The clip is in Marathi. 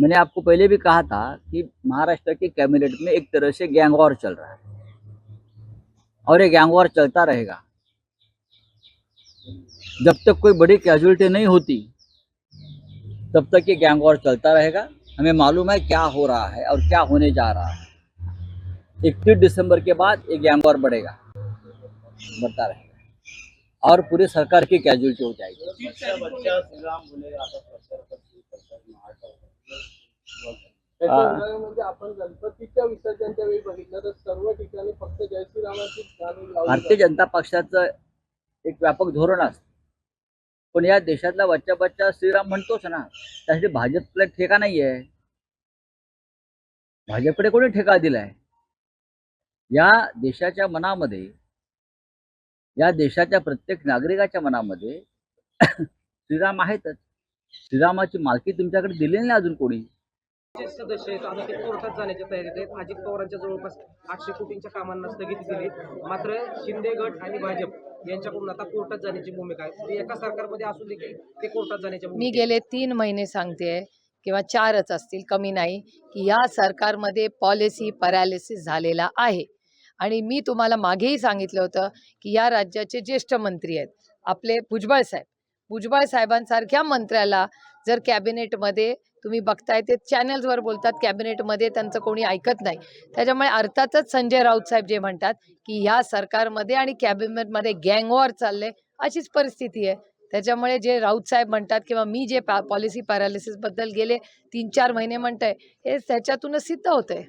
मैंने आपको पहले भी कहा था कि महाराष्ट्र के कैबिनेट में एक तरह से गैंग वॉर चल रहा है। और ये गैंग वॉर चलता रहेगा। जब तक कोई बड़ी कैजुअलिटी नहीं होती, तब तक ये गैंग वॉर चलता रहेगा। हमें मालूम है क्या हो रहा है और क्या होने जा रहा है। इकतीस दिसंबर के बाद ये गैंग वॉर बढ़ेगा। बढ़ता रहेगा। और पूरी सरकार की कैजुअलिटी हो जाएगी। आपण गणपतीच्या विसर्जनच्या वेळी बघितलं तर सर्व ठिकाणी फक्त जय श्रीरामाची भारतीय जनता पक्षाचं एक व्यापक धोरण असतं. पण या देशातला बच्चा बच्चा श्रीराम म्हणतोच ना त्यासाठी भाजपला ठेका नाही आहे भाजपकडे कोणी ठेका दिलाय? या देशाच्या मनामध्ये या देशाच्या प्रत्येक नागरिकाच्या मनामध्ये श्रीराम आहेतच. श्रीरामाची मालकी तुमच्याकडे दिली नाही अजून कोणी? सदस्य आहेत आता ते कोर्टात जाण्याच्या तयारीत आहेत. अजित पवारांच्या जवळपास आठशे कोटींच्या कामांना स्थगिती दिली मात्र शिंदे गट आणि भाजप यांच्याकडून आता कोर्टात जाण्याची भूमिका आहे. एका सरकारमध्ये असून देखील ते कोर्टात जाण्याच्या मी गेले तीन महिने सांगते किंवा चारच असतील कमी नाही की या सरकारमध्ये पॉलिसी पॅरालिसिस झालेला आहे. आणि मी तुम्हाला मागेही सांगितलं होतं की या राज्याचे ज्येष्ठ मंत्री आहेत. आपले भुजबळ साहेब. भुजबळ साहेबांसारख्या मंत्र्याला जर कॅबिनेटमध्ये तुम्ही बघताय ते चॅनल्सवर बोलतात कॅबिनेटमध्ये त्यांचं कोणी ऐकत नाही. त्याच्यामुळे अर्थातच संजय राऊत साहेब जे म्हणतात की ह्या सरकारमध्ये आणि कॅबिनेटमध्ये गँगवॉर चालले अशीच परिस्थिती आहे. त्याच्यामुळे जे राऊत साहेब म्हणतात किंवा मी जे पॉलिसी पॅरालिसिसबद्दल गेले तीन चार महिने म्हणतंय हे त्याच्यातूनच सिद्ध होतं आहे